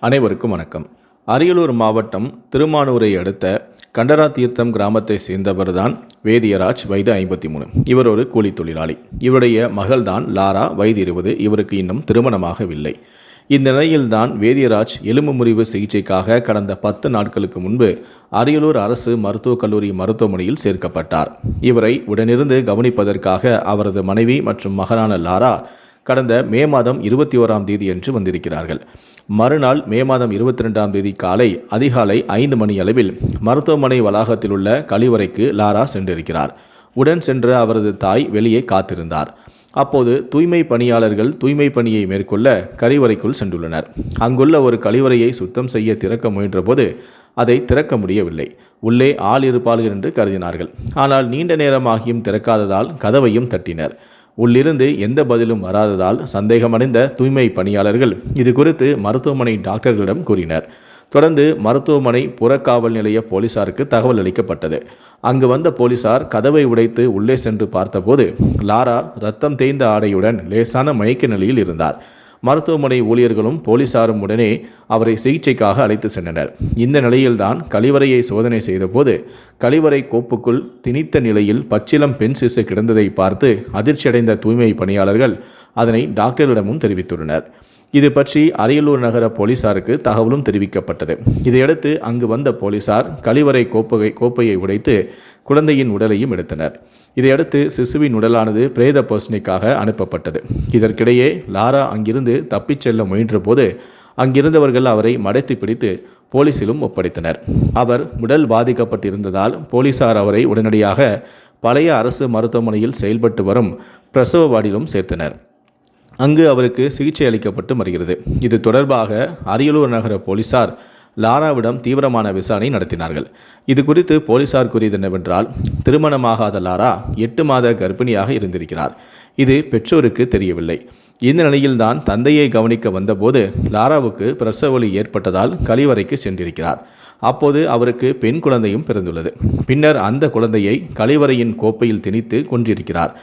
அனைவருக்கும் வணக்கம். அரியலூர் மாவட்டம் திருமானூரை அடுத்த கண்டரா தீர்த்தம் கிராமத்தை சேர்ந்தவர்தான் வேதியராஜ் வயது ஐம்பத்தி மூணு. இவர் ஒரு கூலி தொழிலாளி. இவருடைய மகள்தான் லாரா வயது இருபது. இவருக்கு இன்னும் திருமணமாகவில்லை. இந்த நிலையில்தான் வேதியராஜ் எலும்பு முறிவு சிகிச்சைக்காக கடந்த பத்து நாட்களுக்கு முன்பு அரியலூர் அரசு மருத்துவக் கல்லூரி மருத்துவமனையில் சேர்க்கப்பட்டார். இவரை உடனிருந்து கவனிப்பதற்காக அவரது மனைவி மற்றும் மகனான லாரா கடந்த மே மாதம் இருபத்தி ஓராம் தேதி என்று வந்திருக்கிறார்கள். மறுநாள் மே மாதம் இருபத்தி ரெண்டாம் தேதி காலை அதிகாலை ஐந்து மணி அளவில் மருத்துவமனை வளாகத்தில் உள்ள கழிவறைக்கு லாரா சென்றிருக்கிறார். உடன் சென்ற அவரது தாய் வெளியே காத்திருந்தார். அப்போது தூய்மை பணியாளர்கள் தூய்மை பணியை மேற்கொள்ள கழிவறைக்குள் சென்றுள்ளனர். அங்குள்ள ஒரு கழிவறையை சுத்தம் செய்ய திறக்க முயன்றபோது அதை திறக்க முடியவில்லை. உள்ளே ஆள் இருப்பார்கள் என்று கருதினார்கள். ஆனால் நீண்ட நேரமாகியும் திறக்காததால் கதவையும் தட்டினர். உள்ளிருந்து எந்த பதிலும் வராததால் சந்தேகமடைந்த தூய்மை பணியாளர்கள். இது குறித்து மருத்துவமனை டாக்டர்களிடம் கூறினர். தொடர்ந்து மருத்துவமனை புறக்காவல் நிலைய போலீசாருக்கு தகவல் அளிக்கப்பட்டது. அங்கு வந்த போலீசார் கதவை உடைத்து உள்ளே சென்று பார்த்தபோது லாரா ரத்தம் தேய்ந்த ஆடையுடன் லேசான மயக்க நிலையில் இருந்தார். மருத்துவமனை ஊழியர்களும் போலீசாரும் உடனே அவரை சிகிச்சைக்காக அழைத்து சென்றனர். இந்த நிலையில்தான் கழிவறையை சோதனை செய்தபோது கழிவறை கோப்புக்குள் திணித்த நிலையில் பச்சிலம் பெண் சிசு கிடந்ததை பார்த்து அதிர்ச்சியடைந்த தூய்மை பணியாளர்கள் அதனை டாக்டர்களிடமும் தெரிவித்துள்ளனர். இது பற்றி அரியலூர் நகர போலீசாருக்கு தகவலும் தெரிவிக்கப்பட்டது. இதையடுத்து அங்கு வந்த போலீசார் கழிவறை கோப்பகை கோப்பையை உடைத்து குழந்தையின் உடலையும் எடுத்தனர். இதையடுத்து சிசுவின் உடலானது பிரேத பர்சனிக்காக அனுப்பப்பட்டது. இதற்கிடையே லாரா அங்கிருந்து தப்பிச் செல்ல முயன்றபோது அங்கிருந்தவர்கள் அவரை மடைத்து பிடித்து போலீசிலும் ஒப்படைத்தனர். அவர் உடல் பாதிக்கப்பட்டிருந்ததால் போலீசார் அவரை உடனடியாக பழைய அரசு மருத்துவமனையில் செயல்பட்டு வரும் பிரசவ வார்டிலும் சேர்த்தனர். அங்கு அவருக்கு சிகிச்சை அளிக்கப்பட்டு வருகிறது. இது தொடர்பாக அரியலூர் நகர போலீசார் லாராவிடம் தீவிரமான விசாரணை நடத்தினார்கள். இது குறித்து போலீசார் கூறியது என்னவென்றால் திருமணமாகாத லாரா எட்டு மாத கர்ப்பிணியாக இருந்திருக்கிறார். இது பெற்றோருக்கு தெரியவில்லை. இந்த நிலையில்தான் தந்தையை கவனிக்க வந்தபோது லாராவுக்கு பிரசவலி ஏற்பட்டதால் கழிவறைக்கு சென்றிருக்கிறார். அப்போது அவருக்கு பெண் குழந்தையும் பிறந்துள்ளது. பின்னர் அந்த குழந்தையை கழிவறையின் கோப்பையில் திணித்து கொன்றிருக்கிறார்.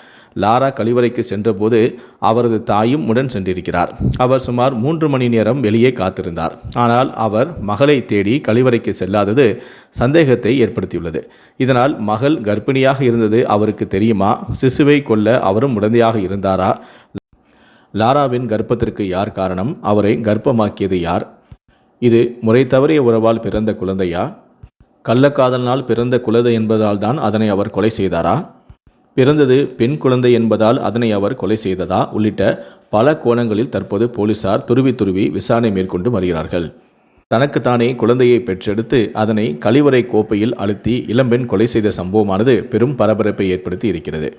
லாரா கழிவறைக்கு சென்றபோது அவரது தாயும் உடன் சென்றிருக்கிறார். அவர் சுமார் மூன்று மணி நேரம் வெளியே காத்திருந்தார். ஆனால் அவர் மகளை தேடி கழிவறைக்கு செல்லாதது சந்தேகத்தை ஏற்படுத்தியுள்ளது. இதனால் மகள் கர்ப்பிணியாக இருந்தது அவருக்கு தெரியுமா? சிசுவை கொல்ல அவரும் உடந்தையாக இருந்தாரா? லாராவின் கர்ப்பத்திற்கு யார் காரணம்? அவரை கர்ப்பமாக்கியது யார்? இது முறை தவறிய உறவால் பிறந்த குழந்தையா? கள்ளக்காதலனால் பிறந்த குழந்தை என்பதால் தான் அதனை அவர் கொலை செய்தாரா? பிறந்தது பெண் குழந்தை என்பதால் அதனை அவர் கொலை செய்ததா? உள்ளிட்ட பல கோணங்களில் தற்போது போலீசார் துருவி துருவி விசாரணை மேற்கொண்டு வருகிறார்கள். தனக்குத்தானே குழந்தையை பெற்றெடுத்து அதனை கழிவறை கோப்பையில் அழுத்தி இளம்பெண் கொலை செய்த சம்பவமானது பெரும் பரபரப்பை ஏற்படுத்தி இருக்கிறது.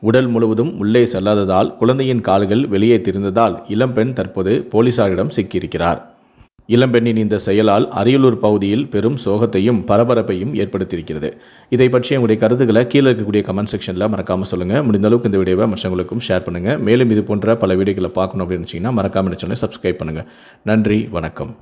உடல் முழுவதும் உள்ளே செல்லாததால் குழந்தையின் கால்கள் வெளியே திரிந்ததால் இளம்பெண் தற்போது போலீசாரிடம் சிக்கியிருக்கிறார். இளம்பெண்ணின் இந்த செயலால் அரியலூர் பகுதியில் பெரும் சோகத்தையும் பரபரப்பையும் ஏற்படுத்தியிருக்கிறது. இதை பற்றி உங்களுடைய கருத்துக்களை கீழே இருக்கக்கூடிய கமெண்ட் செக்ஷனில் மறக்காமல் சொல்லுங்கள் முடிந்த அளவுக்கு இந்த வீடியோவை மற்றவங்களுக்கும் ஷேர் பண்ணுங்கள் மேலும் இது போன்ற பல வீடியோக்களை பார்க்கணும் அப்படின்னு வச்சிங்கன்னா மறக்காமல் சேனலை சப்ஸ்கிரைப் பண்ணுங்கள் நன்றி வணக்கம்.